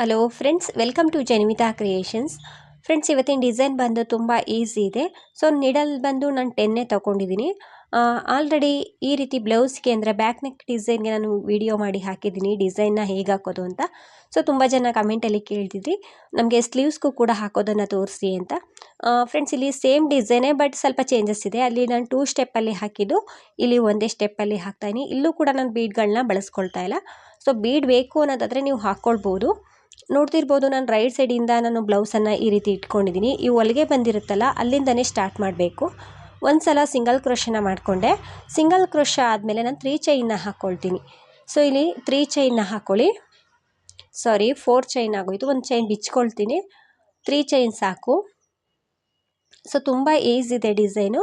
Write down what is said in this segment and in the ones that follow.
Hello friends welcome to Janimita creations friends ಇವತ್ತಿನ design ಬಂದು ತುಂಬ ಈಸಿ ಇದೆ. ಸೊ ನಿಡಲ್ ಬಂದು ನಾನು ಟೆನ್ನೇ ತೊಗೊಂಡಿದ್ದೀನಿ ಆಲ್ರೆಡಿ ಈ ರೀತಿ ಬ್ಲೌಸ್ಗೆ ಅಂದರೆ ಬ್ಯಾಕ್ ನೆಕ್ ಡಿಸೈನ್ಗೆ ನಾನು ವಿಡಿಯೋ ಮಾಡಿ ಹಾಕಿದ್ದೀನಿ ಡಿಸೈನ್ನ ಹೇಗೆ ಹಾಕೋದು ಅಂತ. ಸೊ ತುಂಬ ಜನ ಕಮೆಂಟಲ್ಲಿ ಕೇಳ್ತಿದ್ರಿ. ನಮಗೆ ಸ್ಲೀವ್ಸ್ಗೂ ಕೂಡ ಹಾಕೋದನ್ನು ತೋರಿಸಿ ಅಂತ. ಫ್ರೆಂಡ್ಸ್ ಇಲ್ಲಿ ಸೇಮ್ ಡಿಸೈನೇ ಬಟ್ ಸ್ವಲ್ಪ ಚೇಂಜಸ್ ಇದೆ. ಅಲ್ಲಿ ನಾನು ಟೂ ಸ್ಟೆಪ್ಪಲ್ಲಿ ಹಾಕಿದ್ದು. ಇಲ್ಲಿ ಒಂದೇ ಸ್ಟೆಪ್ಪಲ್ಲಿ ಹಾಕ್ತಾಯಿನಿ ಇಲ್ಲೂ ಕೂಡ ನಾನು ಬೀಡ್ಗಳನ್ನ ಬಳಸ್ಕೊಳ್ತಾ ಇಲ್ಲ. ಸೊ ಬೀಡ್ ಬೇಕು ಅನ್ನೋದಾದರೆ ನೀವು ಹಾಕ್ಕೊಳ್ಬೋದು ನೋಡ್ತಿರ್ಬೋದು ನಾನು ರೈಟ್ ಸೈಡಿಂದ ನಾನು ಬ್ಲೌಸನ್ನು ಈ ರೀತಿ ಇಟ್ಕೊಂಡಿದ್ದೀನಿ. ಈ ಹೊಲಿಗೆ ಬಂದಿರುತ್ತಲ್ಲ, ಅಲ್ಲಿಂದನೇ ಸ್ಟಾರ್ಟ್ ಮಾಡಬೇಕು. ಒಂದು ಸಲ ಸಿಂಗಲ್ ಕ್ರೋಶನ ಮಾಡಿಕೊಂಡೆ. ಸಿಂಗಲ್ ಕ್ರೋಶ ಆದಮೇಲೆ ನಾನು ತ್ರೀ ಚೈನ್ನ ಹಾಕ್ಕೊಳ್ತೀನಿ ಸೊ ಇಲ್ಲಿ ತ್ರೀ ಚೈನ್ನ ಹಾಕ್ಕೊಳ್ಳಿ ಸಾರಿ ಫೋರ್ ಚೈನ್ ಆಗೋಯ್ತು. ಒಂದು ಚೈನ್ ಬಿಚ್ಕೊಳ್ತೀನಿ. ತ್ರೀ ಚೈನ್ ಸಾಕು. ಸೊ ತುಂಬ ಈಸಿದೆ ಡಿಸೈನು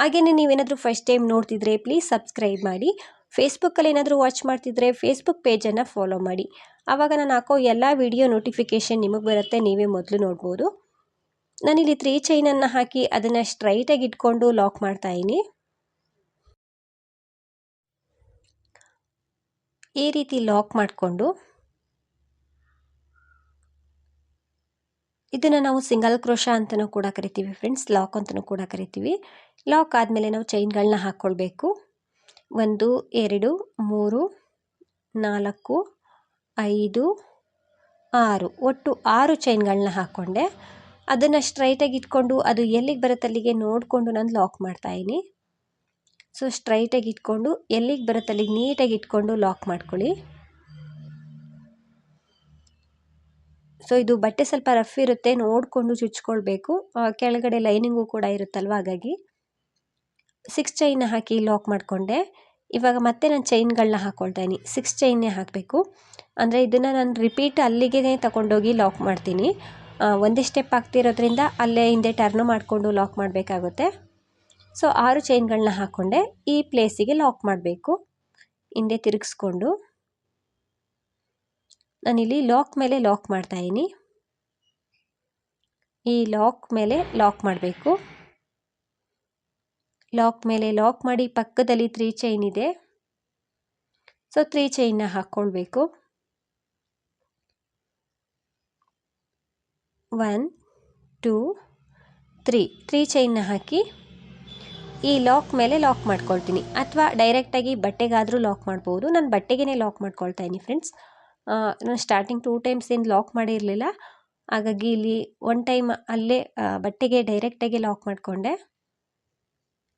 ಹಾಗೆಯೇ ನೀವೇನಾದರೂ ಫಸ್ಟ್ ಟೈಮ್ ನೋಡ್ತಿದ್ರೆ ಪ್ಲೀಸ್ ಸಬ್ಸ್ಕ್ರೈಬ್ ಮಾಡಿ. ಫೇಸ್ಬುಕ್ಕಲ್ಲಿ ಏನಾದರೂ ವಾಚ್ ಮಾಡ್ತಿದ್ರೆ ಫೇಸ್ಬುಕ್ ಪೇಜನ್ನು ಫಾಲೋ ಮಾಡಿ. ಆವಾಗ ನಾನು ಹಾಕೋ ಎಲ್ಲ ವಿಡಿಯೋ ನೋಟಿಫಿಕೇಷನ್ ನಿಮಗೆ ಬರುತ್ತೆ, ನೀವೇ ಮೊದಲು ನೋಡ್ಬೋದು. ನಾನಿಲ್ಲಿ ತ್ರೀ ಚೈನನ್ನು ಹಾಕಿ ಅದನ್ನು ಸ್ಟ್ರೈಟಾಗಿ ಇಟ್ಕೊಂಡು ಲಾಕ್ ಮಾಡ್ತಾಯಿನಿ ಈ ರೀತಿ ಲಾಕ್ ಮಾಡಿಕೊಂಡು ಇದನ್ನು ನಾವು ಸಿಂಗಲ್ ಕ್ರೋಶ ಅಂತಲೂ ಕೂಡ ಕರಿತೀವಿ ಫ್ರೆಂಡ್ಸ್ ಲಾಕ್ ಅಂತಲೂ ಕೂಡ ಕರಿತೀವಿ. ಲಾಕ್ ಆದಮೇಲೆ ನಾವು ಚೈನ್ಗಳನ್ನ ಹಾಕ್ಕೊಳ್ಬೇಕು ಒಂದು, ಎರಡು, ಮೂರು, ನಾಲ್ಕು, ಐದು, ಆರು. ಒಟ್ಟು ಆರು ಚೈನ್ಗಳನ್ನ ಹಾಕ್ಕೊಂಡೆ ಅದನ್ನು ಸ್ಟ್ರೈಟಾಗಿ ಇಟ್ಕೊಂಡು ಅದು ಎಲ್ಲಿಗೆ ಬರುತ್ತೆ ಅಲ್ಲಿಗೆ ನೋಡಿಕೊಂಡು ನಾನು ಲಾಕ್ ಮಾಡ್ತಾಯಿನಿ ಸೊ ಸ್ಟ್ರೈಟಾಗಿ ಇಟ್ಕೊಂಡು ಎಲ್ಲಿಗೆ ಬರುತ್ತೆ ಅಲ್ಲಿಗೆ ನೀಟಾಗಿ ಇಟ್ಕೊಂಡು ಲಾಕ್ ಮಾಡ್ಕೊಳ್ಳಿ. ಸೊ, ಇದು ಬಟ್ಟೆ ಸ್ವಲ್ಪ ರಫ್ ಇರುತ್ತೆ. ನೋಡಿಕೊಂಡು ಚುಚ್ಕೊಳ್ಬೇಕು. ಕೆಳಗಡೆ ಲೈನಿಂಗು ಕೂಡ ಇರುತ್ತಲ್ವ, ಹಾಗಾಗಿ. ಸಿಕ್ಸ್ ಚೈನ್ ಹಾಕಿ ಲಾಕ್ ಮಾಡಿಕೊಂಡೆ. ಇವಾಗ ಮತ್ತೆ ನಾನು ಚೈನ್ಗಳನ್ನ ಹಾಕ್ಕೊಳ್ತಾ ಇದೀನಿ ಸಿಕ್ಸ್ ಚೈನ್ನೇ ಹಾಕಬೇಕು. ಅಂದರೆ ಇದನ್ನು ನಾನು ರಿಪೀಟ್ ಅಲ್ಲಿಗೆ ತಗೊಂಡೋಗಿ ಲಾಕ್ ಮಾಡ್ತೀನಿ. ಒಂದೇ ಸ್ಟೆಪ್ ಆಗ್ತಿರೋದ್ರಿಂದ ಅಲ್ಲೇ ಹಿಂದೆ ಟರ್ನು ಮಾಡಿಕೊಂಡು ಲಾಕ್ ಮಾಡಬೇಕಾಗುತ್ತೆ. ಸೊ ಆರು ಚೈನ್ಗಳನ್ನ ಹಾಕ್ಕೊಂಡೆ ಈ ಪ್ಲೇಸಿಗೆ ಲಾಕ್ ಮಾಡಬೇಕು. ಹಿಂದೆ ತಿರುಗಿಸ್ಕೊಂಡು. ನಾನಿಲ್ಲಿ ಲಾಕ್ ಮೇಲೆ ಲಾಕ್ ಮಾಡ್ತಾಯಿದ್ದೀನಿ ಈ ಲಾಕ್ ಮೇಲೆ ಲಾಕ್ ಮಾಡಬೇಕು. ಲಾಕ್ ಮೇಲೆ ಲಾಕ್ ಮಾಡಿ ಪಕ್ಕದಲ್ಲಿ ತ್ರೀ ಚೈನ್ ಇದೆ. ಸೊ ತ್ರೀ ಚೈನ್ನ ಹಾಕ್ಕೊಳ್ಬೇಕು ಒನ್ ಟೂ ತ್ರೀ ತ್ರೀ ಚೈನ್ನ ಹಾಕಿ ಈ ಲಾಕ್ ಮೇಲೆ ಲಾಕ್ ಮಾಡ್ಕೊಳ್ತೀನಿ. ಅಥವಾ ಡೈರೆಕ್ಟಾಗಿ ಬಟ್ಟೆಗಾದರೂ ಲಾಕ್ ಮಾಡ್ಬೋದು. ನಾನು ಬಟ್ಟೆಗೇ ಲಾಕ್ ಮಾಡ್ಕೊಳ್ತಾ ಇದ್ದೀನಿ ಫ್ರೆಂಡ್ಸ್ ನಾನು ಸ್ಟಾರ್ಟಿಂಗ್ ಟೂ ಟೈಮ್ಸ್ ಏನು ಲಾಕ್ ಮಾಡಿರಲಿಲ್ಲ ಹಾಗಾಗಿ ಇಲ್ಲಿ ಒನ್ ಟೈಮ್ ಅಲ್ಲೇ ಬಟ್ಟೆಗೆ ಡೈರೆಕ್ಟಾಗಿ ಲಾಕ್ ಮಾಡಿಕೊಂಡೆ.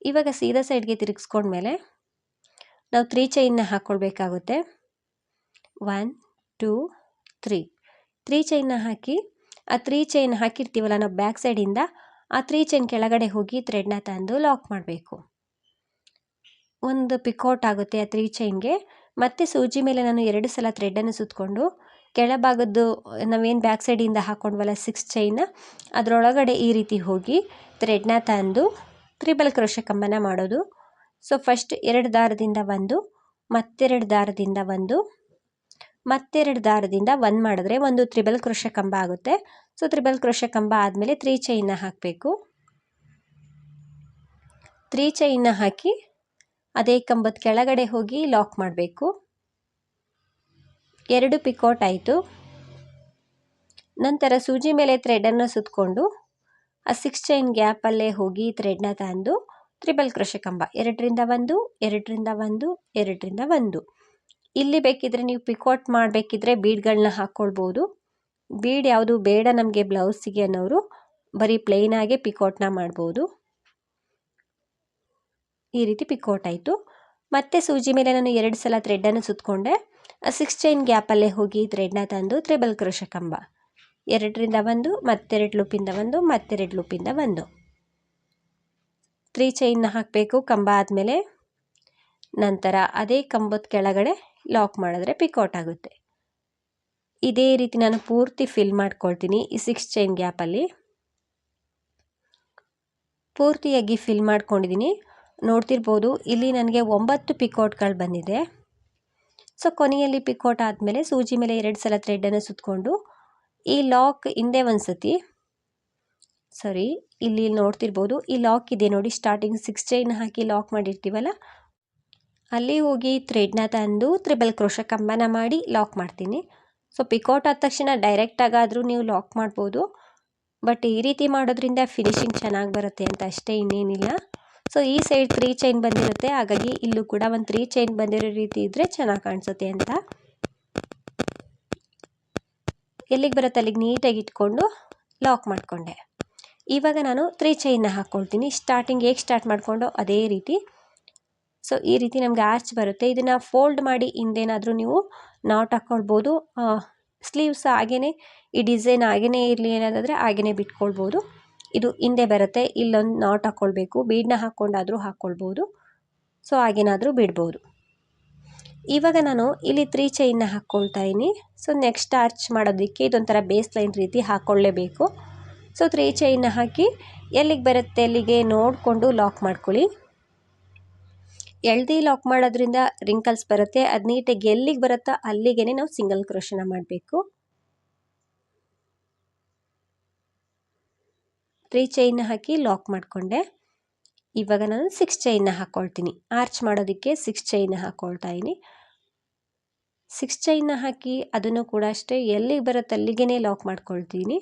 ಇವಾಗ ಸೀದಾ ಸೈಡ್ಗೆ ತಿರುಗಿಸ್ಕೊಂಡ್ಮೇಲೆ ನಾವು ತ್ರೀ ಚೈನ್ನ ಹಾಕ್ಕೊಳ್ಬೇಕಾಗುತ್ತೆ ಒನ್ ಟೂ ತ್ರೀ ತ್ರೀ ಚೈನ್ನ ಹಾಕಿ, ಆ ತ್ರೀ ಚೈನ್ ಹಾಕಿರ್ತೀವಲ್ಲ ನಾವು ಬ್ಯಾಕ್ ಸೈಡಿಂದ ಆ ತ್ರೀ ಚೈನ್ ಕೆಳಗಡೆ ಹೋಗಿ ಥ್ರೆಡ್ನ ತಂದು ಲಾಕ್ ಮಾಡಬೇಕು. ಒಂದು ಪಿಕೌಟ್ ಆಗುತ್ತೆ ಆ ತ್ರೀ ಚೈನ್ಗೆ ಮತ್ತೆ ಸೂಜಿ ಮೇಲೆ ನಾನು ಎರಡು ಸಲ ಥ್ರೆಡನ್ನು ಸುತ್ತಕೊಂಡು ಕೆಳಭಾಗದ್ದು ನಾವೇನು ಬ್ಯಾಕ್ ಸೈಡಿಂದ ಹಾಕ್ಕೊಂಡ್ವಲ್ಲ ಸಿಕ್ಸ್ ಚೈನ್ ಅದರೊಳಗಡೆ ಈ ರೀತಿ ಹೋಗಿ ಥ್ರೆಡ್ನ ತಂದು ತ್ರಿಬಲ್ ಕ್ರೋಶ ಕಂಬನ ಮಾಡೋದು. ಸೊ ಫಸ್ಟ್ ಎರಡು ದಾರದಿಂದ ಒಂದು, ಮತ್ತೆರಡು ದಾರದಿಂದ ಒಂದು, ಮತ್ತೆರಡು ದಾರದಿಂದ ಒಂದು ಮಾಡಿದ್ರೆ ಒಂದು ತ್ರಿಬಲ್ ಕ್ರೋಶ ಕಂಬ ಆಗುತ್ತೆ. ಸೊ ತ್ರಿಬಲ್ ಕ್ರೋಶ ಕಂಬ ಆದಮೇಲೆ ತ್ರೀ ಚೈನ್ನ ಹಾಕಬೇಕು. ತ್ರೀ ಚೈನ್ನ ಹಾಕಿ ಅದೇ ಕಂಬದ ಕೆಳಗಡೆ ಹೋಗಿ ಲಾಕ್ ಮಾಡಬೇಕು. ಎರಡು ಪಿಕೌಟ್ ಆಯಿತು. ನಂತರ ಸೂಜಿ ಮೇಲೆ ಥ್ರೆಡನ್ನು ಸುತ್ತಕೊಂಡು ಆ ಸಿಕ್ಸ್ ಚೈನ್ ಗ್ಯಾಪಲ್ಲೇ ಹೋಗಿ ಥ್ರೆಡ್ನ ತಂದು ತ್ರಿಬಲ್ ಕೃಷಿ ಕಂಬ. ಎರಡರಿಂದ ಒಂದು ಎರಡರಿಂದ ಒಂದು ಎರಡರಿಂದ ಒಂದು. ಇಲ್ಲಿ ಬೇಕಿದ್ರೆ ನೀವು ಪಿಕೌಟ್ ಮಾಡಬೇಕಿದ್ರೆ ಬೀಡ್ಗಳನ್ನ ಹಾಕ್ಕೊಳ್ಬೋದು ಬೀಡ್ ಯಾವುದು ಬೇಡ ನಮಗೆ ಬ್ಲೌಸಿಗೆ ಅನ್ನೋರು ಬರೀ ಪ್ಲೇನಾಗೆ ಪಿಕೌಟ್ನ ಮಾಡ್ಬೋದು. ಈ ರೀತಿ ಪಿಕೌಟ್ ಆಯಿತು. ಮತ್ತೆ ಸೂಜಿ ಮೇಲೆ ನಾನು ಎರಡು ಸಲ ಥ್ರೆಡ್ಡನ್ನು ಸುತ್ತಕೊಂಡೆ ಸಿಕ್ಸ್ ಚೈನ್ ಗ್ಯಾಪಲ್ಲೇ ಹೋಗಿ ಥ್ರೆಡ್ನ ತಂದು ತ್ರಿಬಲ್ ಕ್ರೋಶ ಕಂಬ. ಎರಡರಿಂದ ಒಂದು, ಮತ್ತೆರಡು ಲೂಪಿಂದ ಒಂದು, ಮತ್ತೆರಡು ಲೂಪಿಂದ ಒಂದು. ತ್ರೀ ಚೈನ್ನ ಹಾಕಬೇಕು, ಕಂಬ ಆದಮೇಲೆ ನಂತರ ಅದೇ ಕಂಬದ ಕೆಳಗಡೆ ಲಾಕ್ ಮಾಡಿದ್ರೆ ಪಿಕೌಟ್ ಆಗುತ್ತೆ. ಇದೇ ರೀತಿ ನಾನು ಪೂರ್ತಿ ಫಿಲ್ ಮಾಡ್ಕೊಳ್ತೀನಿ ಈ ಸಿಕ್ಸ್ ಚೈನ್ ಗ್ಯಾಪಲ್ಲಿ. ಪೂರ್ತಿಯಾಗಿ ಫಿಲ್ ಮಾಡ್ಕೊಂಡಿದ್ದೀನಿ. ನೋಡ್ತಿರ್ಬೋದು, ಇಲ್ಲಿ ನನಗೆ ಒಂಬತ್ತು ಪಿಕೌಟ್ಗಳು ಬಂದಿದೆ. ಸೊ ಕೊನೆಯಲ್ಲಿ ಪಿಕೌಟ್ ಆದಮೇಲೆ ಸೂಜಿ ಮೇಲೆ ಎರಡು ಸಲ ಥ್ರೆಡನ್ನು ಸುತ್ತಕೊಂಡು ಈ ಲಾಕ್ ಹಿಂದೆ ಒಂದು ಸತಿ. ಸಾರಿ ಇಲ್ಲಿ ನೋಡ್ತಿರ್ಬೋದು. ಈ ಲಾಕ್ ಇದೆ ನೋಡಿ ಸ್ಟಾರ್ಟಿಂಗ್ ಸಿಕ್ಸ್ ಚೈನ್ ಹಾಕಿ ಲಾಕ್ ಮಾಡಿರ್ತೀವಲ್ಲ? ಅಲ್ಲಿ ಹೋಗಿ ಥ್ರೆಡ್ನ ತಂದು ತ್ರಿಬಲ್ ಕ್ರೋಶ ಕಂಬನ ಮಾಡಿ ಲಾಕ್ ಮಾಡ್ತೀನಿ. ಸೊ ಪಿಕೌಟ್ ಆದ ತಕ್ಷಣ ಡೈರೆಕ್ಟಾಗಾದರೂ ನೀವು ಲಾಕ್ ಮಾಡ್ಬೋದು. ಬಟ್ ಈ ರೀತಿ ಮಾಡೋದ್ರಿಂದ ಫಿನಿಶಿಂಗ್ ಚೆನ್ನಾಗಿ ಬರುತ್ತೆ ಅಂತ ಅಷ್ಟೇ ಇನ್ನೇನಿಲ್ಲ. ಸೊ ಈ ಸೈಡ್ ತ್ರೀ ಚೈನ್ ಬಂದಿರುತ್ತೆ. ಹಾಗಾಗಿ ಇಲ್ಲೂ ಕೂಡ ಒಂದು ತ್ರೀ ಚೈನ್ ಬಂದಿರೋ ರೀತಿ ಇದ್ದರೆ ಚೆನ್ನಾಗಿ ಕಾಣಿಸುತ್ತೆ ಅಂತ. ಎಲ್ಲಿಗೆ ಬರುತ್ತೆ ಅಲ್ಲಿಗೆ ನೀಟಾಗಿ ಇಟ್ಕೊಂಡು ಲಾಕ್ ಮಾಡಿಕೊಂಡೆ. ಇವಾಗ ನಾನು ತ್ರೀ ಚೈನ್ನ ಹಾಕ್ಕೊಳ್ತೀನಿ ಸ್ಟಾರ್ಟಿಂಗ್ ಹೇಗೆ ಸ್ಟಾರ್ಟ್ ಮಾಡಿಕೊಂಡು ಅದೇ ರೀತಿ. ಸೊ ಈ ರೀತಿ ನಮಗೆ ಆರ್ಚ್ ಬರುತ್ತೆ. ಇದನ್ನು ಫೋಲ್ಡ್ ಮಾಡಿ ಹಿಂದೇನಾದರೂ ನೀವು ನಾಟ್ ಹಾಕ್ಕೊಳ್ಬೋದು ಸ್ಲೀವ್ಸ್ ಹಾಗೇ ಈ ಡಿಸೈನ್ ಹಾಗೆಯೇ ಇರಲಿ ಏನಾದರೆ ಹಾಗೆಯೇ ಬಿಟ್ಕೊಳ್ಬೋದು. ಇದು ಹಿಂದೆ ಬರುತ್ತೆ. ಇಲ್ಲೊಂದು ನಾಟ್ ಹಾಕ್ಕೊಳ್ಬೇಕು ಬೀಡನ್ನ ಹಾಕ್ಕೊಂಡಾದರೂ ಹಾಕ್ಕೊಳ್ಬೋದು ಸೊ ಹಾಗೇನಾದರೂ ಬಿಡ್ಬೋದು. ಇವಾಗ ನಾನು ಇಲ್ಲಿ ತ್ರೀ ಚೈನ್ನ ಹಾಕ್ಕೊಳ್ತಾ ಇದ್ದೀನಿ. ಸೊ ನೆಕ್ಸ್ಟ್ ಆರ್ಚ್ ಮಾಡೋದಕ್ಕೆ ಇದೊಂಥರ ಬೇಸ್ ಲೈನ್ ರೀತಿ ಹಾಕ್ಕೊಳ್ಳೇಬೇಕು ಸೊ ತ್ರೀ ಚೈನ್ನ ಹಾಕಿ ಎಲ್ಲಿಗೆ ಬರುತ್ತೆ ಅಲ್ಲಿಗೆ ನೋಡಿಕೊಂಡು ಲಾಕ್ ಮಾಡ್ಕೊಳ್ಳಿ. ಎಳ್ದಿ ಲಾಕ್ ಮಾಡೋದ್ರಿಂದ ರಿಂಕಲ್ಸ್ ಬರುತ್ತೆ. ಅದು ನೀಟಾಗಿ ಎಲ್ಲಿಗೆ ಬರುತ್ತೋ ಅಲ್ಲಿಗೆ ನಾವು ಸಿಂಗಲ್ ಕ್ರೋಶನ ಮಾಡಬೇಕು. ತ್ರೀ ಚೈನ್ನ ಹಾಕಿ ಲಾಕ್ ಮಾಡಿಕೊಂಡೆ. ಇವಾಗ ನಾನು ಸಿಕ್ಸ್ ಚೈನ್ನ ಹಾಕ್ಕೊಳ್ತೀನಿ ಆರ್ಚ್ ಮಾಡೋದಕ್ಕೆ ಸಿಕ್ಸ್ ಚೈನ್ನ ಹಾಕ್ಕೊಳ್ತಾ ಇದ್ದೀನಿ. ಸಿಕ್ಸ್ ಚೈನ್ನ ಹಾಕಿ ಅದನ್ನು ಕೂಡ ಅಷ್ಟೇ ಎಲ್ಲಿಗೆ ಬರುತ್ತೆ ಅಲ್ಲಿಗೆ ಲಾಕ್ ಮಾಡ್ಕೊಳ್ತೀನಿ.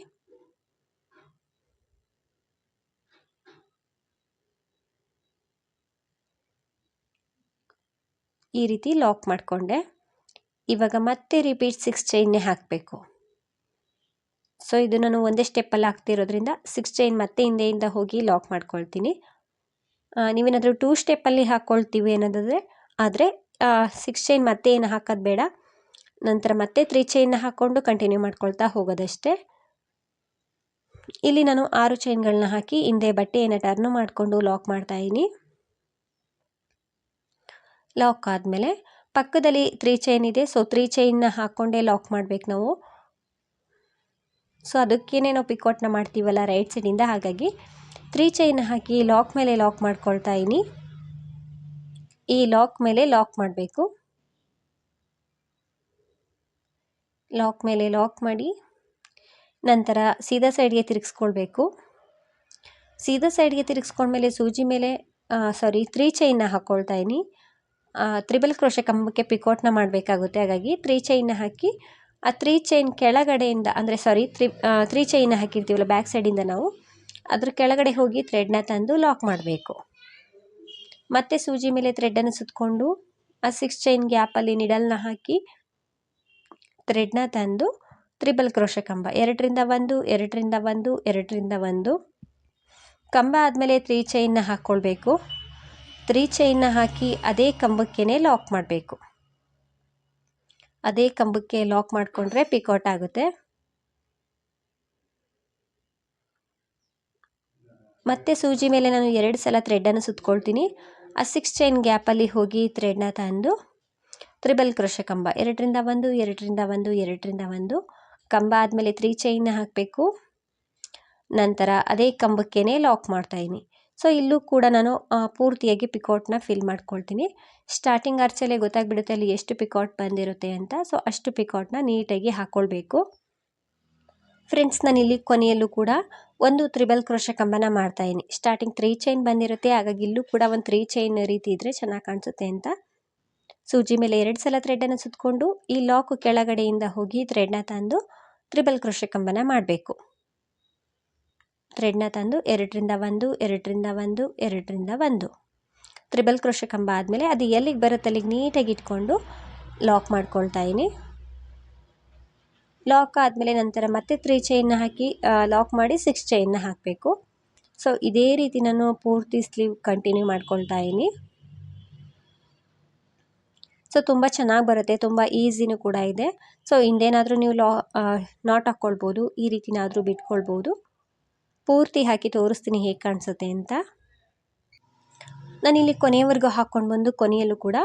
ಈ ರೀತಿ ಲಾಕ್ ಮಾಡಿಕೊಂಡೆ. ಇವಾಗ ಮತ್ತೆ ರಿಪೀಟ್ ಸಿಕ್ಸ್ ಚೈನ್ನೇ ಹಾಕಬೇಕು. ಸೊ ಇದು ನಾನು ಒಂದೇ ಸ್ಟೆಪ್ಪಲ್ಲಿ ಹಾಕ್ತಿರೋದ್ರಿಂದ ಸಿಕ್ಸ್ ಚೈನ್ ಮತ್ತೆ ಹಿಂದೆಯಿಂದ ಹೋಗಿ ಲಾಕ್ ಮಾಡ್ಕೊಳ್ತೀನಿ. ನೀವೇನಾದರೂ ಟೂ ಸ್ಟೆಪ್ಪಲ್ಲಿ ಹಾಕ್ಕೊಳ್ತೀವಿ ಅನ್ನೋದಾದರೆ, ಆದರೆ ಸಿಕ್ಸ್ ಚೈನ್ ಮತ್ತೆ ಏನು ಹಾಕೋದು ಬೇಡ. ನಂತರ ಮತ್ತೆ ತ್ರೀ ಚೈನ್ನ ಹಾಕ್ಕೊಂಡು ಕಂಟಿನ್ಯೂ ಮಾಡ್ಕೊಳ್ತಾ ಹೋಗೋದಷ್ಟೇ. ಇಲ್ಲಿ ನಾನು ಆರು ಚೈನ್ಗಳನ್ನ ಹಾಕಿ ಹಿಂದೆ ಬಟ್ಟೆಯನ್ನು ಟರ್ನ್ ಮಾಡಿಕೊಂಡು ಲಾಕ್ ಮಾಡ್ತಾ ಇದ್ದೀನಿ. ಲಾಕ್ ಆದಮೇಲೆ ಪಕ್ಕದಲ್ಲಿ ತ್ರೀ ಚೈನ್ ಇದೆ ಸೊ ತ್ರೀ ಚೈನ್ನ ಹಾಕ್ಕೊಂಡೇ ಲಾಕ್ ಮಾಡಬೇಕು ನಾವು. ಸೊ ಅದಕ್ಕೇನೆ ನಾವು ಪಿಕೌಟ್ನ ಮಾಡ್ತೀವಲ್ಲ ರೈಟ್ ಸೈಡಿಂದ ಹಾಗಾಗಿ. ತ್ರೀ ಚೈನ್ ಹಾಕಿ ಲಾಕ್ ಮೇಲೆ ಲಾಕ್ ಮಾಡ್ಕೊಳ್ತಾ ಇನಿ. ಈ ಲಾಕ್ ಮೇಲೆ ಲಾಕ್ ಮಾಡಬೇಕು. ಲಾಕ್ ಮೇಲೆ ಲಾಕ್ ಮಾಡಿ, ನಂತರ ಸೀದಾ ಸೈಡ್ಗೆ ತಿರುಗಿಸ್ಕೊಳ್ಬೇಕು. ಸೀದಾ ಸೈಡ್ಗೆ ತಿರುಗಿಸ್ಕೊಂಡ್ಮೇಲೆ ಸೂಜಿ ಮೇಲೆ ಸಾರಿ ತ್ರೀ ಚೈನ್ನ ಹಾಕ್ಕೊಳ್ತಾ ಇನಿ. ತ್ರಿಬಲ್ ಕ್ರೋಶ ಕಂಬಕ್ಕೆ ಪಿಕೋಟ್ನ ಮಾಡಬೇಕಾಗುತ್ತೆ. ಹಾಗಾಗಿ ತ್ರೀ ಚೈನ್ನ ಹಾಕಿ, ಆ ತ್ರೀ ಚೈನ್ ಕೆಳಗಡೆಯಿಂದ, ಅಂದರೆ ಸಾರಿ ತ್ರಿ ತ್ರೀ ಚೈನ್ನ ಹಾಕಿರ್ತೀವಲ್ಲ ಬ್ಯಾಕ್ ಸೈಡಿಂದ ನಾವು ಅದ್ರ ಕೆಳಗಡೆ ಹೋಗಿ ಥ್ರೆಡ್ನ ತಂದು ಲಾಕ್ ಮಾಡಬೇಕು. ಮತ್ತೆ ಸೂಜಿ ಮೇಲೆ ಥ್ರೆಡ್ಡನ್ನು ಸುತ್ತಕೊಂಡು ಆ ಸಿಕ್ಸ್ ಚೈನ್ ಗ್ಯಾಪಲ್ಲಿ ನಿಡಲ್ನ ಹಾಕಿ ಥ್ರೆಡ್ನ ತಂದು ತ್ರಿಬಲ್ ಕ್ರೋಶ ಕಂಬ. ಎರಡರಿಂದ ಒಂದು ಎರಡರಿಂದ ಒಂದು ಎರಡರಿಂದ ಒಂದು. ಕಂಬ ಆದಮೇಲೆ ತ್ರೀ ಚೈನ್ನ ಹಾಕ್ಕೊಳ್ಬೇಕು ತ್ರೀ ಚೈನ್ನ ಹಾಕಿ ಅದೇ ಕಂಬಕ್ಕೇ ಲಾಕ್ ಮಾಡಬೇಕು. ಅದೇ ಕಂಬಕ್ಕೆ ಲಾಕ್ ಮಾಡಿಕೊಂಡ್ರೆ ಪಿಕೌಟ್ ಆಗುತ್ತೆ. ಮತ್ತೆ ಸೂಜಿ ಮೇಲೆ ನಾನು ಎರಡು ಸಲ ಥ್ರೆಡ್ಡನ್ನು ಸುತ್ಕೊಳ್ತೀನಿ. ಆ ಸಿಕ್ಸ್ ಚೈನ್ ಗ್ಯಾಪಲ್ಲಿ ಹೋಗಿ ಥ್ರೆಡ್ನ ತಂದು ತ್ರಿಬಲ್ ಕ್ರೋಶ ಕಂಬ, ಎರಡರಿಂದ ಒಂದು ಎರಡರಿಂದ ಒಂದು ಎರಡರಿಂದ ಒಂದು ಕಂಬ ಆದಮೇಲೆ ತ್ರೀ ಚೈನ್ನ ಹಾಕಬೇಕು. ನಂತರ ಅದೇ ಕಂಬಕ್ಕೇ ಲಾಕ್ ಮಾಡ್ತಾಯಿದ್ದೀನಿ ಸೊ ಇಲ್ಲೂ ಕೂಡ ನಾನು ಪೂರ್ತಿಯಾಗಿ ಪಿಕೌಟ್ನ ಫಿಲ್ ಮಾಡ್ಕೊಳ್ತೀನಿ. ಸ್ಟಾರ್ಟಿಂಗ್ ಅರ್ಚಲ್ಲೇ ಗೊತ್ತಾಗ್ಬಿಡುತ್ತೆ ಅಲ್ಲಿ ಎಷ್ಟು ಪಿಕೌಟ್ ಬಂದಿರುತ್ತೆ ಅಂತ. ಸೊ ಅಷ್ಟು ಪಿಕೌಟ್ನ ನೀಟಾಗಿ ಹಾಕ್ಕೊಳ್ಬೇಕು ಫ್ರೆಂಡ್ಸ್ ನಾನು ಇಲ್ಲಿ ಕೊನೆಯಲ್ಲೂ ಕೂಡ ಒಂದು ತ್ರಿಬಲ್ ಕ್ರೋಶ ಕಂಬನ ಮಾಡ್ತಾಯಿದ್ದೀನಿ ಸ್ಟಾರ್ಟಿಂಗ್ ತ್ರೀ ಚೈನ್ ಬಂದಿರುತ್ತೆ. ಹಾಗಾಗಿ ಇಲ್ಲೂ ಕೂಡ ಒಂದು ತ್ರೀ ಚೈನ್ ರೀತಿ ಇದ್ದರೆ ಚೆನ್ನಾಗಿ ಕಾಣಿಸುತ್ತೆ ಅಂತ. ಸೂಜಿ ಮೇಲೆ ಎರಡು ಸಲ ಥ್ರೆಡನ್ನು ಸುತ್ತಕೊಂಡು ಈ ಲಾಕ್ ಕೆಳಗಡೆಯಿಂದ ಹೋಗಿ ಥ್ರೆಡ್ನ ತಂದು ತ್ರಿಬಲ್ ಕ್ರೋಶ ಕಂಬನ ಮಾಡಬೇಕು. ಥ್ರೆಡ್ನ ತಂದು ಎರಡರಿಂದ ಒಂದು ಎರಡರಿಂದ ಒಂದು ಎರಡರಿಂದ ಒಂದು. ತ್ರಿಬಲ್ ಕ್ರೋಶ ಕಂಬ ಆದಮೇಲೆ ಅದು ಎಲ್ಲಿಗೆ ಬರುತ್ತೆ ಅಲ್ಲಿಗೆ ನೀಟಾಗಿ ಇಟ್ಕೊಂಡು ಲಾಕ್ ಮಾಡ್ಕೊಳ್ತಾ ಇದ್ದೀನಿ. ಲಾಕ್ ಆದಮೇಲೆ ನಂತರ ಮತ್ತೆ ತ್ರೀ ಚೈನ್ನ ಹಾಕಿ ಲಾಕ್ ಮಾಡಿ ಸಿಕ್ಸ್ ಚೈನ್ನ ಹಾಕಬೇಕು. ಸೊ ಇದೇ ರೀತಿ ನಾನು ಪೂರ್ತಿ ಸ್ಲೀವ್ ಕಂಟಿನ್ಯೂ ಮಾಡ್ಕೊಳ್ತಾ ಇದ್ದೀನಿ. ಸೊ ತುಂಬ ಚೆನ್ನಾಗಿ ಬರುತ್ತೆ, ತುಂಬ ಈಸಿನೂ ಕೂಡ ಇದೆ. ಸೊ ಹಿಂದೇನಾದರೂ ನೀವು ಲಾ ನಾಟ್ ಹಾಕ್ಕೊಳ್ಬೋದು, ಈ ರೀತಿನಾದರೂ ಬಿಟ್ಕೊಳ್ಬೋದು. ಪೂರ್ತಿ ಹಾಕಿ ತೋರಿಸ್ತೀನಿ ಹೇಗೆ ಕಾಣಿಸುತ್ತೆ ಅಂತ. ನಾನಿಲ್ಲಿ ಕೊನೆಯವರೆಗೂ ಹಾಕ್ಕೊಂಡು ಬಂದು ಕೊನೆಯಲ್ಲೂ ಕೂಡ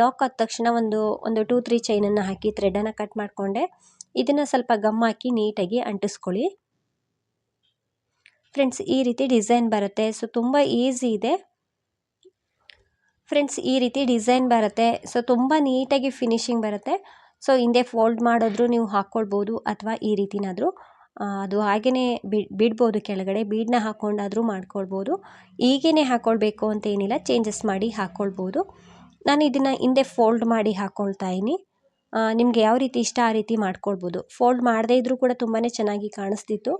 ಲಾಕ್ ಆದ ತಕ್ಷಣ ಒಂದು ಒಂದು ಟೂ ತ್ರೀ ಚೈನನ್ನು ಹಾಕಿ ಥ್ರೆಡನ್ನು ಕಟ್ ಮಾಡಿಕೊಂಡೆ. ಇದನ್ನು ಸ್ವಲ್ಪ ಗಮ್ ಹಾಕಿ ನೀಟಾಗಿ ಅಂಟಿಸ್ಕೊಳ್ಳಿ. ಫ್ರೆಂಡ್ಸ್ ಈ ರೀತಿ ಡಿಸೈನ್ ಬರುತ್ತೆ. ಸೊ ತುಂಬ ಈಸಿ ಇದೆ. ಫ್ರೆಂಡ್ಸ್ ಈ ರೀತಿ ಡಿಸೈನ್ ಬರುತ್ತೆ. ಸೊ ತುಂಬ ನೀಟಾಗಿ ಫಿನಿಶಿಂಗ್ ಬರುತ್ತೆ. ಸೊ ಹಿಂದೆ ಫೋಲ್ಡ್ ಮಾಡಿದ್ರು ನೀವು ಹಾಕ್ಕೊಳ್ಬೋದು ಅಥವಾ ಈ ರೀತಿನಾದರೂ. ಅದು ಹಾಗೆಯೇ ಬಿಡ್ಬೋದು ಕೆಳಗಡೆ. ಬೀಡನ್ನ ಹಾಕ್ಕೊಂಡಾದರೂ ಮಾಡ್ಕೊಳ್ಬೋದು. ಹೀಗೇ ಹಾಕ್ಕೊಳ್ಬೇಕು ಅಂತ ಏನಿಲ್ಲ. ಚೇಂಜಸ್ ಮಾಡಿ ಹಾಕ್ಕೊಳ್ಬೋದು. ನಾನು ಇದನ್ನು ಹಿಂದೆ ಫೋಲ್ಡ್ ಮಾಡಿ ಹಾಕ್ಕೊಳ್ತಾ ಇದ್ದೀನಿ. ನಿಮಗೆ ಯಾವ ರೀತಿ ಇಷ್ಟ ಆ ರೀತಿ ಮಾಡ್ಕೊಳ್ಬೋದು. ಫೋಲ್ಡ್ ಮಾಡದೇ ಇದ್ದರೂ ಕೂಡ ತುಂಬಾ ಚೆನ್ನಾಗಿ ಕಾಣಿಸ್ತಿತ್ತು.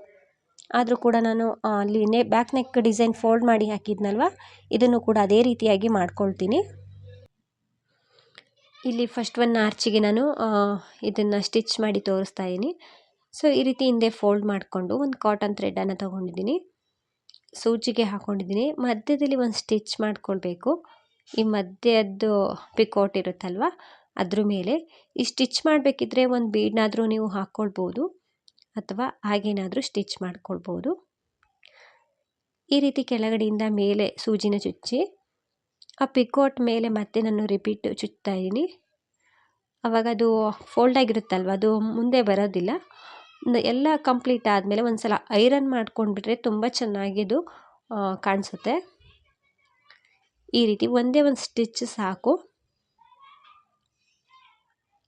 ಆದರೂ ಕೂಡ ನಾನು ಅಲ್ಲಿ ನೆ ಬ್ಯಾಕ್ ನೆಕ್ ಡಿಸೈನ್ ಫೋಲ್ಡ್ ಮಾಡಿ ಹಾಕಿದ್ನಲ್ವ? ಇದನ್ನು ಕೂಡ ಅದೇ ರೀತಿಯಾಗಿ ಮಾಡ್ಕೊಳ್ತೀನಿ. ಇಲ್ಲಿ ಫಸ್ಟ್ ಒನ್ ಆರ್ಚಿಗೆ ನಾನು ಇದನ್ನು ಸ್ಟಿಚ್ ಮಾಡಿ ತೋರಿಸ್ತಾ ಇದ್ದೀನಿ. ಸೊ ಈ ರೀತಿ ಹಿಂದೆ ಫೋಲ್ಡ್ ಮಾಡಿಕೊಂಡು ಒಂದು ಕಾಟನ್ ಥ್ರೆಡನ್ನು ತೊಗೊಂಡಿದ್ದೀನಿ. ಸೂಜಿಗೆ ಹಾಕ್ಕೊಂಡಿದ್ದೀನಿ ಮಧ್ಯದಲ್ಲಿ ಒಂದು ಸ್ಟಿಚ್ ಮಾಡ್ಕೊಳ್ಬೇಕು. ಈ ಮಧ್ಯದ್ದು ಪಿಕೋಟ್ ಇರುತ್ತಲ್ವ? ಅದ್ರ ಮೇಲೆ ಈ ಸ್ಟಿಚ್ ಮಾಡಬೇಕಿದ್ರೆ ಒಂದು ಬೀಡ್ನಾದರೂ ನೀವು ಹಾಕ್ಕೊಳ್ಬೋದು ಅಥವಾ ಹಾಗೇನಾದರೂ ಸ್ಟಿಚ್ ಮಾಡ್ಕೊಳ್ಬೋದು. ಈ ರೀತಿ ಕೆಳಗಡೆಯಿಂದ ಮೇಲೆ ಸೂಜಿನ ಚುಚ್ಚಿ, ಆ ಪಿಕೋಟ್ ಮೇಲೆ ಮತ್ತೆ ನಾನು ರಿಪೀಟ್ ಚುಚ್ತಾ ಇದ್ದೀನಿ. ಆವಾಗ ಅದು ಫೋಲ್ಡ್ ಆಗಿರುತ್ತಲ್ವ, ಅದು ಮುಂದೆ ಬರೋದಿಲ್ಲ. ಎಲ್ಲ ಕಂಪ್ಲೀಟ್ ಆದಮೇಲೆ ಒಂದು ಸಲ ಐರನ್ ಮಾಡ್ಕೊಂಡ್ಬಿಟ್ರೆ ತುಂಬ ಚೆನ್ನಾಗಿದು ಕಾಣಿಸುತ್ತೆ. ಈ ರೀತಿ ಒಂದೇ ಒಂದು ಸ್ಟಿಚ್ ಸಾಕು.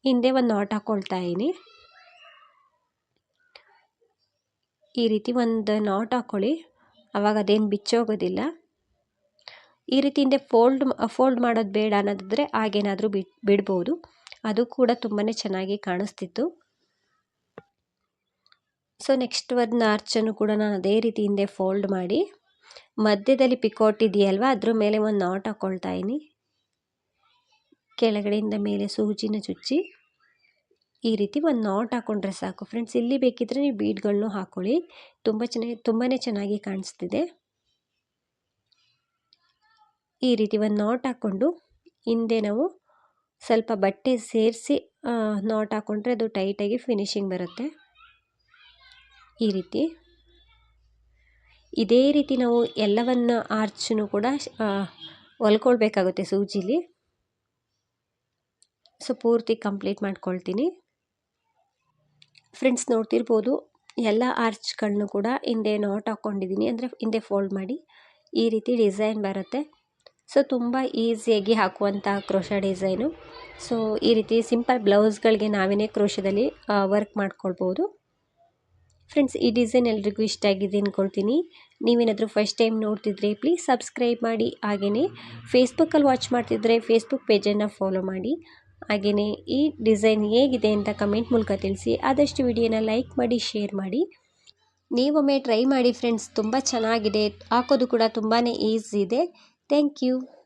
ಹಿಂದೆ ಒಂದು ನಾಟ್ ಹಾಕ್ಕೊಳ್ತಾ ಇದ್ದೀನಿ. ಈ ರೀತಿ ಒಂದು ನಾಟ್ ಹಾಕ್ಕೊಳ್ಳಿ ಆವಾಗ ಅದೇನು ಬಿಚ್ಚೋಗೋದಿಲ್ಲ. ಈ ರೀತಿ ಹಿಂದೆ ಫೋಲ್ಡ್ ಫೋಲ್ಡ್ ಮಾಡೋದು ಬೇಡ ಅನ್ನೋದಿದ್ರೆ ಹಾಗೇನಾದರೂ ಬಿಡ್, ಬಿಡ್ಬೋದು. ಅದು ಕೂಡ ತುಂಬಾ ಚೆನ್ನಾಗಿ ಕಾಣಿಸ್ತಿತ್ತು. ಸೊ ನೆಕ್ಸ್ಟ್ ಒಂದು ಆರ್ಚನ್ನು ಕೂಡ ನಾನು ಅದೇ ರೀತಿ ಹಿಂದೆ ಫೋಲ್ಡ್ ಮಾಡಿ. ಮಧ್ಯದಲ್ಲಿ ಪಿಕೋಟ್ ಇದೆಯಲ್ವ? ಅದ್ರ ಮೇಲೆ ಒಂದು ನಾಟ್ ಹಾಕ್ಕೊಳ್ತಾ ಇದ್ದೀನಿ. ಕೆಳಗಡೆಯಿಂದ ಮೇಲೆ ಸೂಜಿನ ಚುಚ್ಚಿ, ಈ ರೀತಿ ಒಂದು ನಾಟ್ ಹಾಕ್ಕೊಂಡ್ರೆ ಸಾಕು. ಫ್ರೆಂಡ್ಸ್ ಇಲ್ಲಿ ಬೇಕಿದ್ರೆ ನೀವು ಬೀಡ್ಗಳನ್ನು ಹಾಕ್ಕೊಳ್ಳಿ ತುಂಬ ಚೆನ್ನಾಗಿ ತುಂಬಾ ಚೆನ್ನಾಗಿ ಕಾಣಿಸ್ತಿದೆ. ಈ ರೀತಿ ಒಂದು ನಾಟ್ ಹಾಕ್ಕೊಂಡು, ಹಿಂದೆ ನಾವು ಸ್ವಲ್ಪ ಬಟ್ಟೆ ಸೇರಿಸಿ ನಾಟ್ ಹಾಕ್ಕೊಂಡ್ರೆ ಅದು ಟೈಟಾಗಿ ಫಿನಿಶಿಂಗ್ ಬರುತ್ತೆ. ಈ ರೀತಿ. ಇದೇ ರೀತಿ ನಾವು ಎಲ್ಲವನ್ನು ಆರ್ಚನ್ನು ಕೂಡ ಹೊಲ್ಕೊಳ್ಬೇಕಾಗುತ್ತೆ ಸೂಜಿಲಿ. ಸೊ ಪೂರ್ತಿ ಕಂಪ್ಲೀಟ್ ಮಾಡ್ಕೊಳ್ತೀನಿ. ಫ್ರೆಂಡ್ಸ್ ನೋಡ್ತಿರ್ಬೋದು, ಎಲ್ಲ ಆರ್ಚ್ಗಳನ್ನು ಕೂಡ ಹಿಂದೆ ನಾಟ್ ಹಾಕ್ಕೊಂಡಿದ್ದೀನಿ ಅಂದರೆ ಹಿಂದೆ ಫೋಲ್ಡ್ ಮಾಡಿ ಈ ರೀತಿ ಡಿಸೈನ್ ಬರುತ್ತೆ. ಸೊ ತುಂಬ ಈಸಿಯಾಗಿ ಹಾಕುವಂಥ ಕ್ರೋಶ ಡಿಸೈನು. ಸೊ ಈ ರೀತಿ ಸಿಂಪಲ್ ಬ್ಲೌಸ್ಗಳಿಗೆ ನಾವೇನೇ ಕ್ರೋಶದಲ್ಲಿ ವರ್ಕ್ ಮಾಡ್ಕೊಳ್ಬೋದು. ಫ್ರೆಂಡ್ಸ್, ಈ ಡಿಸೈನ್ ಎಲ್ರಿಗೂ ಇಷ್ಟ ಆಗಿದೆ ಅಂದ್ಕೊಳ್ತೀನಿ ನೀವೇನಾದರೂ ಫಸ್ಟ್ ಟೈಮ್ ನೋಡ್ತಿದ್ರೆ ಪ್ಲೀಸ್ ಸಬ್ಸ್ಕ್ರೈಬ್ ಮಾಡಿ. ಹಾಗೆಯೇ ಫೇಸ್ಬುಕ್ಕಲ್ಲಿ ವಾಚ್ ಮಾಡ್ತಿದ್ರೆ ಫೇಸ್ಬುಕ್ ಪೇಜನ್ನು ಫಾಲೋ ಮಾಡಿ. ಹಾಗೆಯೇ ಈ ಡಿಸೈನ್ ಹೇಗಿದೆ ಅಂತ ಕಮೆಂಟ್ ಮೂಲಕ ತಿಳಿಸಿ. ಆದಷ್ಟು ವಿಡಿಯೋನ ಲೈಕ್ ಮಾಡಿ, ಶೇರ್ ಮಾಡಿ. ನೀವೊಮ್ಮೆ ಟ್ರೈ ಮಾಡಿ ಫ್ರೆಂಡ್ಸ್. ತುಂಬ ಚೆನ್ನಾಗಿದೆ. ಹಾಕೋದು ಕೂಡ ತುಂಬಾ ಈಸಿ ಇದೆ. Thank you.